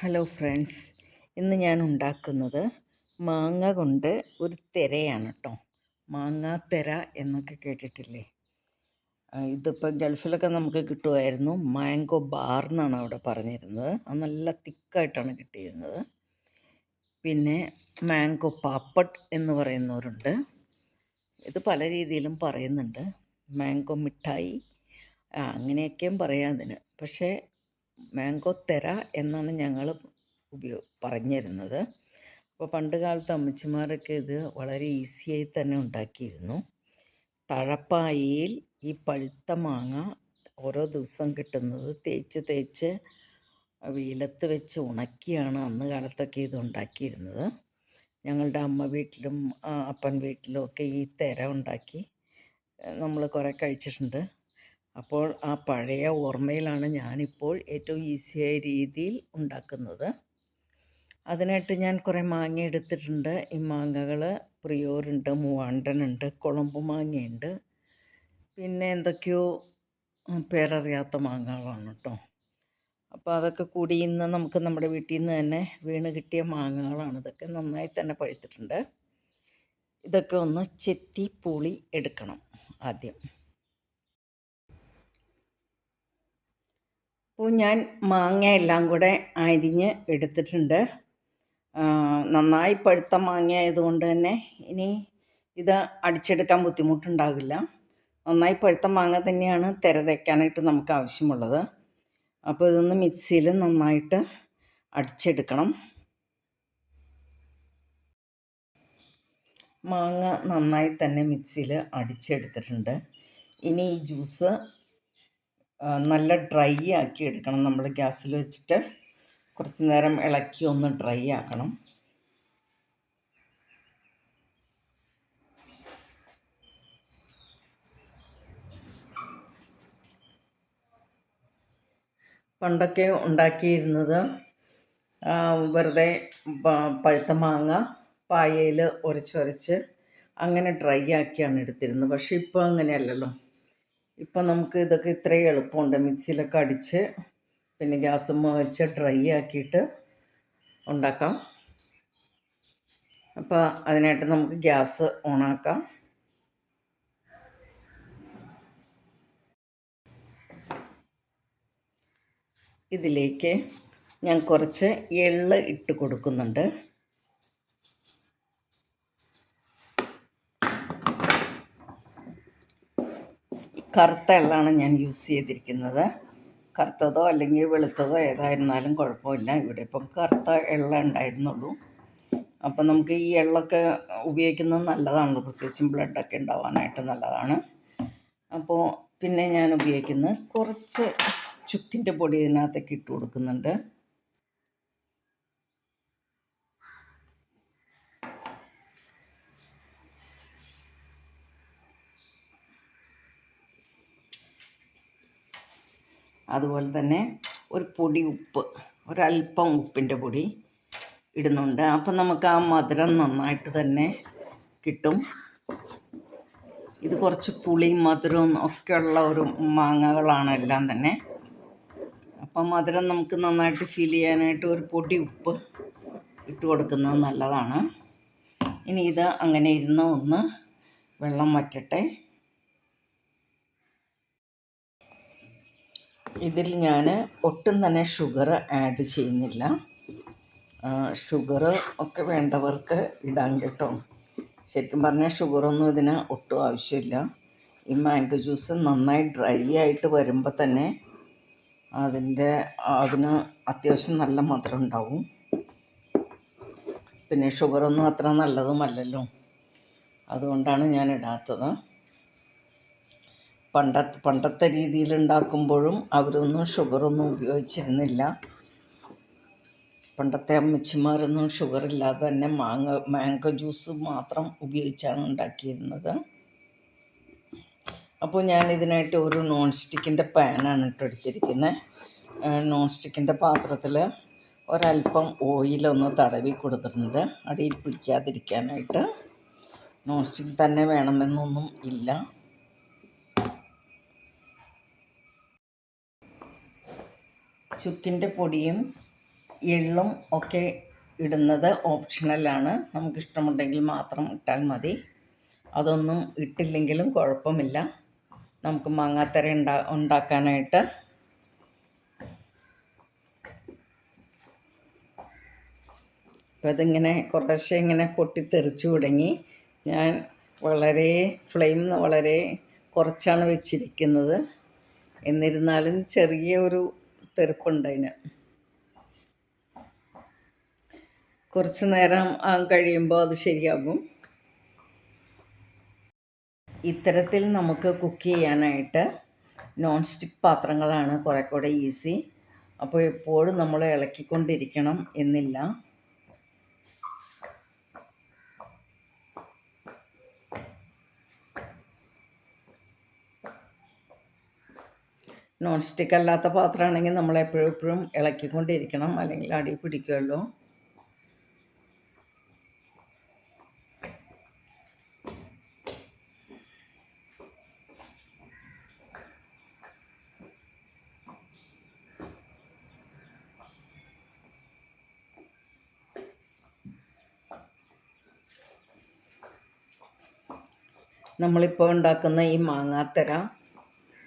Hello friends ഇന്ന് ഞാൻ ഉണ്ടാക്കുന്നത് മാങ്ങ കൊണ്ട് ഒരു തിരയാണ് കേട്ടോ. തെര എന്നൊക്കെ കേട്ടിട്ടില്ലേ? ഇതിപ്പോൾ ഗൾഫിലൊക്കെ നമുക്ക് കിട്ടുമായിരുന്നു. മാംഗോ ബാർ എന്നാണ് അവിടെ പറഞ്ഞിരുന്നത്. അത് നല്ല തിക്കായിട്ടാണ് കിട്ടിയിരുന്നത്. പിന്നെ മാംഗോ പാപ്പട്ട് എന്ന് പറയുന്നവരുണ്ട്. ഇത് പല രീതിയിലും പറയുന്നുണ്ട്. മാംഗോ മിഠായി അങ്ങനെയൊക്കെയും പറയാം അതിന്. പക്ഷേ മാംഗോ തെര എന്നാണ് ഞങ്ങൾ ഉപയോഗ പറഞ്ഞിരുന്നത്. അപ്പോൾ പണ്ട് കാലത്ത് അമ്മച്ചിമാരൊക്കെ ഇത് വളരെ ഈസിയായി തന്നെ ഉണ്ടാക്കിയിരുന്നു. തഴപ്പായയിൽ ഈ പഴുത്ത മാങ്ങ ഓരോ ദിവസം കിട്ടുന്നത് തേച്ച് തേച്ച് വെയിലത്ത് വെച്ച് ഉണക്കിയാണ് അന്ന് കാലത്തൊക്കെ ഇത് ഉണ്ടാക്കിയിരുന്നത്. ഞങ്ങളുടെ അമ്മ വീട്ടിലും അപ്പൻ വീട്ടിലും ഒക്കെ ഈ തെര ഉണ്ടാക്കി നമ്മൾ കുറേ കഴിച്ചിട്ടുണ്ട്. അപ്പോൾ ആ പഴയ ഓർമ്മയിലാണ് ഞാനിപ്പോൾ ഏറ്റവും ഈസിയായ രീതിയിൽ ഉണ്ടാക്കുന്നത്. അതിനായിട്ട് ഞാൻ കുറേ മാങ്ങ എടുത്തിട്ടുണ്ട്. ഈ മാങ്ങകൾ പ്രിയോറുണ്ട് മൂവാണ്ടനുണ്ട് കുളമ്പ് മാങ്ങയുണ്ട്. പിന്നെ എന്തൊക്കെയോ പേരറിയാത്ത മാങ്ങകളാണ് കേട്ടോ അപ്പോൾ അതൊക്കെ കൂടി ഇന്ന് നമുക്ക് നമ്മുടെ വീട്ടിൽ നിന്ന് തന്നെ വീണ് കിട്ടിയ മാങ്ങകളാണ്. ഇതൊക്കെ നന്നായി തന്നെ പഴുത്തിട്ടുണ്ട്. ഇതൊക്കെ ഒന്ന് ചെത്തി പുളി എടുക്കണം ആദ്യം. അപ്പോൾ ഞാൻ മാങ്ങ എല്ലാം കൂടെ അരിഞ്ഞ് എടുത്തിട്ടുണ്ട്. നന്നായി പഴുത്ത മാങ്ങ ആയതുകൊണ്ട് തന്നെ ഇനി ഇത് അടിച്ചെടുക്കാൻ ബുദ്ധിമുട്ടുണ്ടാകില്ല. നന്നായി പഴുത്ത മാങ്ങ തന്നെയാണ് തിര തയ്ക്കാനായിട്ട് നമുക്ക് ആവശ്യമുള്ളത്. അപ്പോൾ ഇതൊന്ന് മിക്സിയിൽ നന്നായിട്ട് അടിച്ചെടുക്കണം. മാങ്ങ നന്നായി തന്നെ മിക്സിയിൽ അടിച്ചെടുത്തിട്ടുണ്ട്. ഇനി ഈ ജ്യൂസ് നല്ല ഡ്രൈ ആക്കി എടുക്കണം. നമ്മൾ ഗ്യാസിൽ വെച്ചിട്ട് കുറച്ച് നേരം ഇളക്കി ഒന്ന് ഡ്രൈ ആക്കണം. പണ്ടൊക്കെ ഉണ്ടാക്കിയിരുന്നത് വെറുതെ പഴുത്ത മാങ്ങ പായയിൽ ഉരച്ചൊരച്ച് അങ്ങനെ ഡ്രൈ ആക്കിയാണ് എടുത്തിരുന്നത്. പക്ഷേ ഇപ്പോൾ അങ്ങനെയല്ലല്ലോ. ഇപ്പം നമുക്ക് ഇതൊക്കെ ഇത്രയും എളുപ്പമുണ്ട്. മിക്സിയിലൊക്കെ അടിച്ച് പിന്നെ ഗ്യാസുമ്മ വെച്ച് ഡ്രൈ ആക്കിയിട്ട് ഉണ്ടാക്കാം. അപ്പോൾ അതിനായിട്ട് നമുക്ക് ഗ്യാസ് ഓണാക്കാം. ഇതിലേക്ക് ഞാൻ കുറച്ച് എള്ള് ഇട്ട് കൊടുക്കുന്നുണ്ട്. കറുത്ത എള്ളാണ് ഞാൻ യൂസ് ചെയ്തിരിക്കുന്നത്. കറുത്തതോ അല്ലെങ്കിൽ വെളുത്തതോ ഏതായിരുന്നാലും കുഴപ്പമില്ല. ഇവിടെ ഇപ്പം കറുത്ത എള്ള ഉണ്ടായിരുന്നുള്ളൂ. അപ്പം നമുക്ക് ഈ എള്ളൊക്കെ ഉപയോഗിക്കുന്നത് നല്ലതാണല്ലോ. പ്രത്യേകിച്ചും ബ്ലഡൊക്കെ ഉണ്ടാവാനായിട്ട് നല്ലതാണ്. അപ്പോൾ പിന്നെ ഞാൻ ഉപയോഗിക്കുന്നത് കുറച്ച് ചുക്കിന്റെ പൊടി ഇതിനകത്തേക്ക് ഇട്ട് കൊടുക്കുന്നുണ്ട്. അതുപോലെ തന്നെ ഒരു പൊടി ഉപ്പ് ഒരല്പം ഉപ്പിന്റെ പൊടി ഇടുന്നുണ്ട്. അപ്പം നമുക്ക് ആ മധുരം നന്നായിട്ട് തന്നെ കിട്ടും. ഇത് കുറച്ച് പുളിയും മധുരവും ഒക്കെയുള്ള ഒരു മാങ്ങകളാണ് എല്ലാം തന്നെ. അപ്പം മധുരം നമുക്ക് നന്നായിട്ട് ഫീൽ ചെയ്യാനായിട്ട് ഒരു പൊടി ഉപ്പ് ഇട്ട് കൊടുക്കുന്നത് നല്ലതാണ്. ഇനി ഇത് അങ്ങനെ ഇരുന്ന് ഒന്ന് വെള്ളം വറ്റട്ടെ. ഇതിൽ ഞാൻ ഒട്ടും തന്നെ ഷുഗർ ആഡ് ചെയ്യുന്നില്ല. ഷുഗർ ഒക്കെ വേണ്ടവർക്ക് ഇടാൻ കേട്ടോ. ശരിക്കും പറഞ്ഞാൽ ഷുഗറൊന്നും ഇതിന് ഒട്ടും ആവശ്യമില്ല. ഈ മാംഗോ ജ്യൂസ് നന്നായി ഡ്രൈ ആയിട്ട് വരുമ്പോൾ തന്നെ അതിന്റെ അതിന് അത്യാവശ്യം നല്ല മധുരം ഉണ്ടാവും. പിന്നെ ഷുഗറൊന്നും അത്ര നല്ലതുമല്ലല്ലോ. അതുകൊണ്ടാണ് ഞാൻ ഇടാത്തത്. പണ്ടത്തെ പണ്ടത്തെ രീതിയിൽ ഉണ്ടാക്കുമ്പോഴും അവരൊന്നും ഷുഗറൊന്നും ഉപയോഗിച്ചിരുന്നില്ല. പണ്ടത്തെ അമ്മച്ചിമാരൊന്നും ഷുഗർ ഇല്ലാതെ തന്നെ മാങ്ങ മാംഗോ ജ്യൂസ് മാത്രം ഉപയോഗിച്ചാണ് ഉണ്ടാക്കിയിരുന്നത്. അപ്പോൾ ഞാൻ ഇതിനായിട്ട് ഒരു നോൺ സ്റ്റിക്കിന്റെ പാനാണ് ഇട്ട് എടുത്തിരിക്കുന്നത്. നോൺ സ്റ്റിക്കിന്റെ പാത്രത്തിൽ ഒരല്പം ഓയിലൊന്ന് തടവി കൊടുത്തിട്ടുണ്ട്. അടിയിൽ പിടിക്കാതിരിക്കാനായിട്ട് നോൺ സ്റ്റിക്ക് തന്നെ വേണമെന്നൊന്നും ഇല്ല. ചുക്കിന്റെ പൊടിയും എള്ളും ഒക്കെ ഇടുന്നത് ഓപ്ഷണലാണ് നമുക്കിഷ്ടമുണ്ടെങ്കിൽ മാത്രം ഇട്ടാൽ മതി. അതൊന്നും ഇട്ടില്ലെങ്കിലും കുഴപ്പമില്ല. നമുക്ക് മാങ്ങാത്തര ഉണ്ടാ ഉണ്ടാക്കാനായിട്ട്. അപ്പോൾ അതിങ്ങനെ കുറേശ്ശെ ഇങ്ങനെ പൊട്ടിത്തെറിച്ചു തുടങ്ങി. ഞാൻ വളരെ ഫ്ലെയിം വളരെ കുറച്ചാണ് വെച്ചിരിക്കുന്നത്. എന്നിരുന്നാലും ചെറിയ ഒരു തെറുപ്പുണ്ട് അതിന് കുറച്ച് നേരം ആ കഴിയുമ്പോൾ അത് ശരിയാകും. ഇത്തരത്തിൽ നമുക്ക് കുക്ക് ചെയ്യാനായിട്ട് നോൺ സ്റ്റിക്ക് പാത്രങ്ങളാണ് കുറേ കൂടെ ഈസി അപ്പോൾ എപ്പോഴും നമ്മൾ ഇളക്കിക്കൊണ്ടിരിക്കണം എന്നില്ല. നോൺ സ്റ്റിക്ക് അല്ലാത്ത പാത്രമാണെങ്കിൽ നമ്മൾ എപ്പോഴും എപ്പോഴും ഇളക്കിക്കൊണ്ടിരിക്കണം. അല്ലെങ്കിൽ അടി പിടിക്കുമല്ലോ. നമ്മളിപ്പോൾ ഉണ്ടാക്കുന്ന ഈ മാങ്ങാത്തര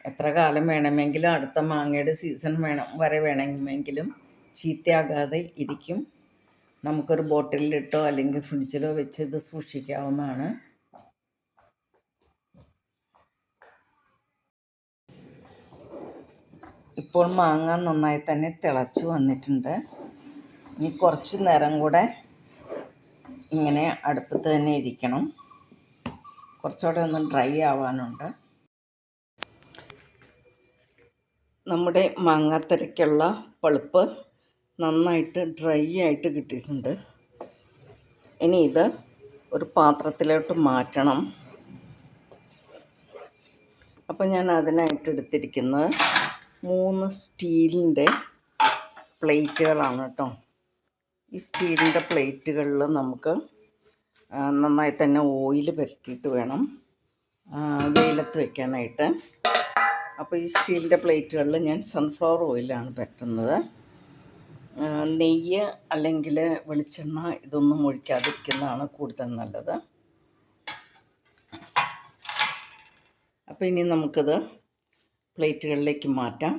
എത്ര കാലം വേണമെങ്കിലും അടുത്ത മാങ്ങയുടെ സീസൺ വേണം വരെ വേണമെങ്കിലും ചീത്തയാകാതെ ഇരിക്കും. നമുക്കൊരു ബോട്ടിലിട്ടോ അല്ലെങ്കിൽ ഫ്രിഡ്ജിലോ വെച്ച് ഇത് സൂക്ഷിക്കാവുന്നതാണ്. ഇപ്പോൾ മാങ്ങ നന്നായി തന്നെ തിളച്ച് വന്നിട്ടുണ്ട്. ഇനി കുറച്ച് നേരം കൂടെ ഇങ്ങനെ അടുപ്പത്ത് തന്നെ ഇരിക്കണം. കുറച്ചുകൂടെ ഒന്ന് ഡ്രൈ ആവാനുണ്ട്. നമ്മുടെ മാങ്ങാത്തരയ്ക്കുള്ള പളുപ്പ് നന്നായിട്ട് ഡ്രൈ ആയിട്ട് കിട്ടിയിട്ടുണ്ട്. ഇനി ഇത് ഒരു പാത്രത്തിലോട്ട് മാറ്റണം. അപ്പോൾ ഞാൻ അതിനായിട്ട് എടുത്തിരിക്കുന്നത് മൂന്ന് സ്റ്റീലിന്റെ പ്ലേറ്റുകളാണ് കേട്ടോ. ഈ സ്റ്റീലിന്റെ പ്ലേറ്റുകളിൽ നമുക്ക് നന്നായി തന്നെ ഓയിൽ പുരട്ടിയിട്ട് വേണം. വെയിലത്ത് വെക്കാനായിട്ട്. അപ്പോൾ ഈ സ്റ്റീലിന്റെ പ്ലേറ്റുകളിൽ ഞാൻ സൺഫ്ലവർ ഓയിലാണ് പറ്റുന്നത്. നെയ്യ് അല്ലെങ്കിൽ വെളിച്ചെണ്ണ ഇതൊന്നും ഒഴിക്കാതിരിക്കുന്നതാണ് കൂടുതൽ നല്ലത്. അപ്പോൾ ഇനി നമുക്കത് പ്ലേറ്റുകളിലേക്ക് മാറ്റാം.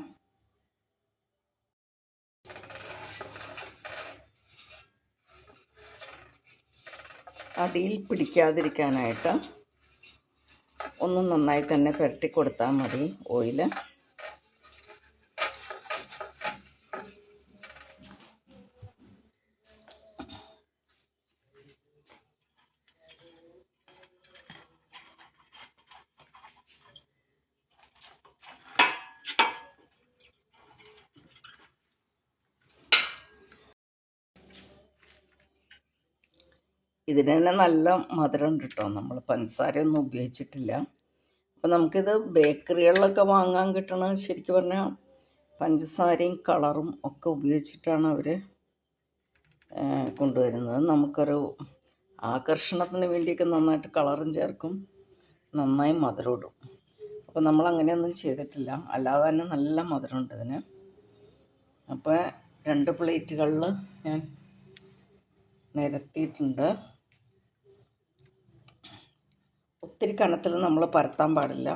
അടിയിൽ പിടിക്കാതിരിക്കാനായിട്ട് ഒന്ന് നന്നായി തന്നെ പുരട്ടി കൊടുത്താൽ മതി ഓയിൽ ഇതിന് തന്നെ നല്ല മധുരം ഉണ്ട് കേട്ടോ നമ്മൾ പഞ്ചസാരയൊന്നും ഉപയോഗിച്ചിട്ടില്ല. അപ്പോൾ നമുക്കിത് ബേക്കറികളിലൊക്കെ വാങ്ങാൻ കിട്ടണ ശരിക്കും പറഞ്ഞാൽ പഞ്ചസാരയും കളറും ഒക്കെ ഉപയോഗിച്ചിട്ടാണ് അവർ കൊണ്ടുവരുന്നത്. നമുക്കൊരു ആകർഷണത്തിന് വേണ്ടിയൊക്കെ നന്നായിട്ട് കളറും ചേർക്കും നന്നായി മധുരം ഇടും അപ്പോൾ നമ്മൾ അങ്ങനെയൊന്നും ചെയ്തിട്ടില്ല. അല്ലാതെ തന്നെ നല്ല മധുരമുണ്ട് ഇതിന്. അപ്പോൾ രണ്ട് പ്ലേറ്റുകളിൽ ഞാൻ നിരത്തിയിട്ടുണ്ട്. ഒത്തിരി കനത്തിൽ നമ്മൾ പരത്താൻ പാടില്ല.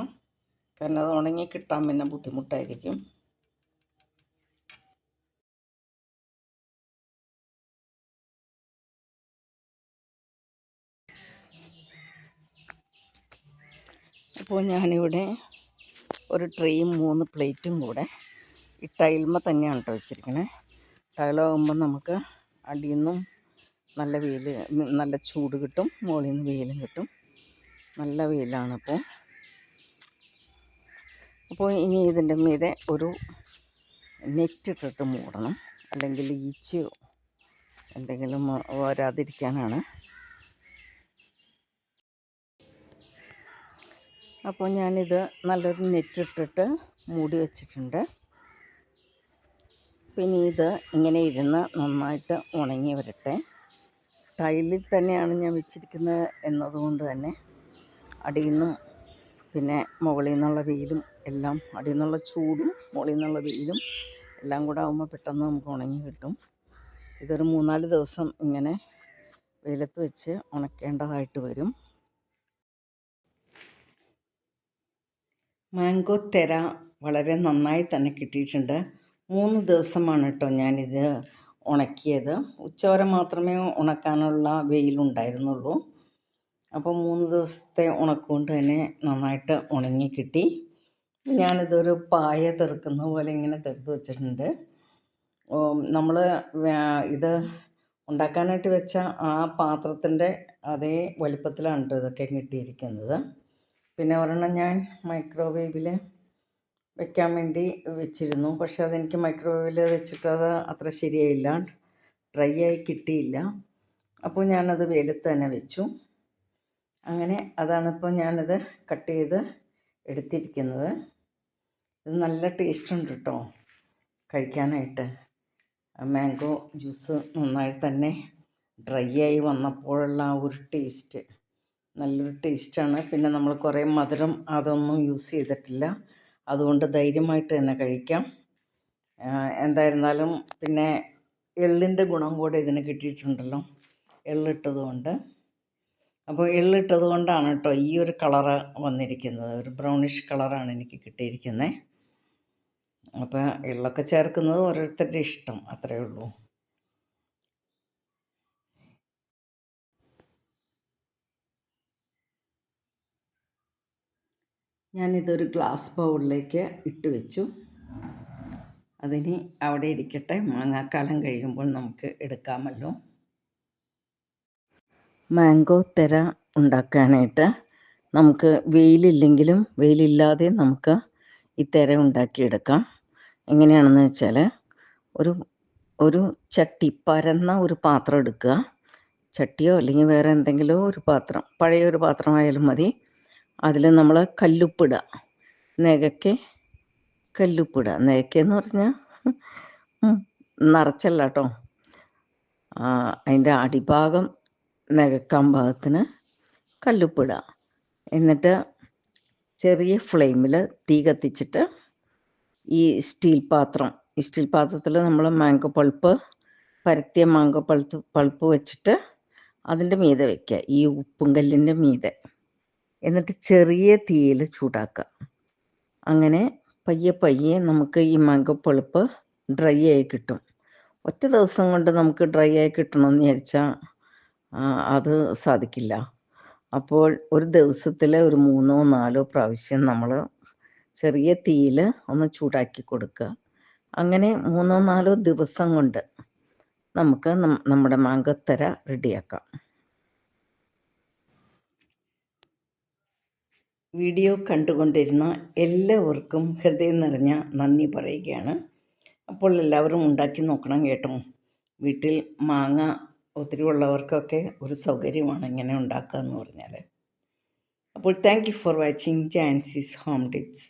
കാരണം അത് ഉണങ്ങി കിട്ടാൻ പിന്നെ ബുദ്ധിമുട്ടായിരിക്കും. അപ്പോൾ ഞാനിവിടെ ഒരു ട്രെയും മൂന്ന് പ്ലേറ്റും കൂടെ ഈ തന്നെയാണ് കേട്ടോ വെച്ചിരിക്കണേ. ടൈലാകുമ്പോൾ നമുക്ക് അടിയിൽ നിന്നും നല്ല വെയിൽ നല്ല ചൂട് കിട്ടും മുകളിൽ നിന്ന് വെയിലും കിട്ടും. നല്ല വെയിലാണ് അപ്പോൾ ഇനി ഇതിന്റെ മീതെ ഒരു നെറ്റ് ഇട്ടിട്ട് മൂടണം. അല്ലെങ്കിൽ ഈച്ചയോ എന്തെങ്കിലും വരാതിരിക്കാനാണ്. അപ്പോൾ ഞാനിത് നല്ലൊരു നെറ്റ് ഇട്ടിട്ട് മൂടി വച്ചിട്ടുണ്ട്. പിന്നെ ഇത് ഇങ്ങനെ ഇരുന്ന് നന്നായിട്ട് ഉണങ്ങി വരട്ടെ. ടൈലിൽ തന്നെയാണ് ഞാൻ വെച്ചിരിക്കുന്നത് എന്നതുകൊണ്ട് തന്നെ. അടിയിൽ നിന്നും പിന്നെ മുകളിൽ നിന്നുള്ള വെയിലും എല്ലാം അടിയിൽ നിന്നുള്ള ചൂടും മുകളിൽ നിന്നുള്ള വെയിലും എല്ലാം കൂടെ ആകുമ്പോൾ പെട്ടെന്ന് നമുക്ക് ഉണങ്ങി കിട്ടും. ഇതൊരു മൂന്നാൽ ദിവസം ഇങ്ങനെ വെയിലത്ത് വെച്ച് ഉണക്കേണ്ടതായിട്ട് വരും. മാംഗോ തെര വളരെ നന്നായി തന്നെ കിട്ടിയിട്ടുണ്ട്. മൂന്ന് ദിവസമാണ് കേട്ടോ ഞാനിത് ഉണക്കിയത്. ഉച്ചവരെ മാത്രമേ ഉണക്കാനുള്ള വെയിലുണ്ടായിരുന്നുള്ളൂ. അപ്പോൾ മൂന്ന് ദിവസത്തെ ഉണക്കുകൊണ്ട് തന്നെ നന്നായിട്ട് ഉണങ്ങി കിട്ടി ഞാനിതൊരു പായ തെറുക്കുന്ന പോലെ ഇങ്ങനെ തെറുത്ത് വെച്ചിട്ടുണ്ട്. നമ്മൾ ഇത് ഉണ്ടാക്കാനായിട്ട് വെച്ച ആ പാത്രത്തിന്റെ അതേ വലിപ്പത്തിലാണ് ഇതൊക്കെ കിട്ടിയിരിക്കുന്നത്. പിന്നെ ഒരെണ്ണം ഞാൻ മൈക്രോവേവിൽ വെക്കാൻ വേണ്ടി വെച്ചിരുന്നു. പക്ഷെ അതെനിക്ക് മൈക്രോവേവിൽ വെച്ചിട്ട് അത് അത്ര ശരിയായില്ല. ഡ്രൈ ആയി കിട്ടിയില്ല. അപ്പോൾ ഞാനത് വെയിലത്ത് തന്നെ വെച്ചു. അങ്ങനെ അതാണിപ്പോൾ ഞാനത് കട്ട് ചെയ്ത് എടുത്തിരിക്കുന്നത്. ഇത് നല്ല ടേസ്റ്റ് ഉണ്ട് കേട്ടോ കഴിക്കാനായിട്ട്. മാംഗോ ജ്യൂസ് നന്നായി തന്നെ ഡ്രൈ ആയി വന്നപ്പോഴുള്ള ആ ഒരു ടേസ്റ്റ് നല്ലൊരു ടേസ്റ്റാണ് പിന്നെ നമ്മൾ കുറേ മധുരം അതൊന്നും യൂസ് ചെയ്തിട്ടില്ല. അതുകൊണ്ട് ധൈര്യമായിട്ട് തന്നെ കഴിക്കാം. എന്തായിരുന്നാലും പിന്നെ എള്ളിന്റെ ഗുണം കൂടെ ഇതിന് കിട്ടിയിട്ടുണ്ടല്ലോ. എള്ളിട്ടത് കൊണ്ട് അപ്പോൾ എള്ളിട്ടത് കൊണ്ടാണ് കേട്ടോ ഈ ഒരു കളറ് വന്നിരിക്കുന്നത്. ഒരു ബ്രൗണിഷ് കളറാണ് എനിക്ക് കിട്ടിയിരിക്കുന്നത് അപ്പോൾ എള്ളൊക്കെ ചേർക്കുന്നത് ഓരോരുത്തരുടെ ഇഷ്ടം അത്രയേ ഉള്ളൂ. ഞാനിതൊരു ഗ്ലാസ് ബൗളിലേക്ക് ഇട്ട് വെച്ചു. അതിനി അവിടെ ഇരിക്കട്ടെ. മാങ്ങാക്കാലം കഴിയുമ്പോൾ നമുക്ക് എടുക്കാമല്ലോ. മാംഗോ തെര ഉണ്ടാക്കാനായിട്ട് നമുക്ക് വെയിലില്ലെങ്കിലും വെയിലില്ലാതെ നമുക്ക് ഈ തെര ഉണ്ടാക്കിയെടുക്കാം. എങ്ങനെയാണെന്ന് വെച്ചാൽ ഒരു ഒരു ചട്ടി പരന്ന ഒരു പാത്രം എടുക്കുക. ചട്ടിയോ അല്ലെങ്കിൽ വേറെ എന്തെങ്കിലും ഒരു പാത്രം പഴയ ഒരു പാത്രമായാലും മതി. അതിൽ നമ്മൾ കല്ലുപ്പിടുക നെകയ്ക്ക് കല്ലുപ്പിടുക നെകയ്ക്കെന്ന് പറഞ്ഞാൽ നിറച്ചല്ല കേട്ടോ. അതിന്റെ അടിഭാഗം നികക്കാൻ ഭാഗത്തിന് കല്ലുപ്പിടുക. എന്നിട്ട് ചെറിയ ഫ്ലെയിമിൽ തീ കത്തിച്ചിട്ട് ഈ സ്റ്റീൽ പാത്രം ഈ സ്റ്റീൽ പാത്രത്തിൽ നമ്മൾ മാങ്കോ പൾപ്പ് പരത്തിയ മാങ്കോ പൾപ്പ് പൾപ്പ് വെച്ചിട്ട് അതിന്റെ മീതെ വെക്കുക ഈ ഉപ്പും കല്ലിന്റെ മീതെ. എന്നിട്ട് ചെറിയ തീയിൽ ചൂടാക്കുക. അങ്ങനെ പയ്യെ പയ്യെ നമുക്ക് ഈ മാങ്കോ പൾപ്പ് ഡ്രൈ ആയി കിട്ടും. ഒറ്റ ദിവസം കൊണ്ട് നമുക്ക് ഡ്രൈ ആയി കിട്ടണമെന്ന് വിചാരിച്ചാൽ അത് സാധിക്കില്ല. അപ്പോൾ ഒരു ദിവസത്തിൽ ഒരു മൂന്നോ നാലോ പ്രാവശ്യം നമ്മൾ ചെറിയ തീയിൽ ഒന്ന് ചൂടാക്കി കൊടുക്കുക. അങ്ങനെ മൂന്നോ നാലോ ദിവസം കൊണ്ട് നമുക്ക് നമ്മുടെ മാങ്കത്തര റെഡിയാക്കാം. വീഡിയോ കണ്ടുകൊണ്ടിരുന്ന എല്ലാവർക്കും ഹൃദയം നിറഞ്ഞ നന്ദി പറയുകയാണ്. അപ്പോൾ എല്ലാവരും ഉണ്ടാക്കി നോക്കണം കേട്ടോ. വീട്ടിൽ മാങ്ങ ഒത്തിരി ഉള്ളവർക്കൊക്കെ ഒരു സൗകര്യമാണ് ഇങ്ങനെ ഉണ്ടാക്കുക എന്ന് പറഞ്ഞാൽ അപ്പോൾ thank you for watching Jancy's home tips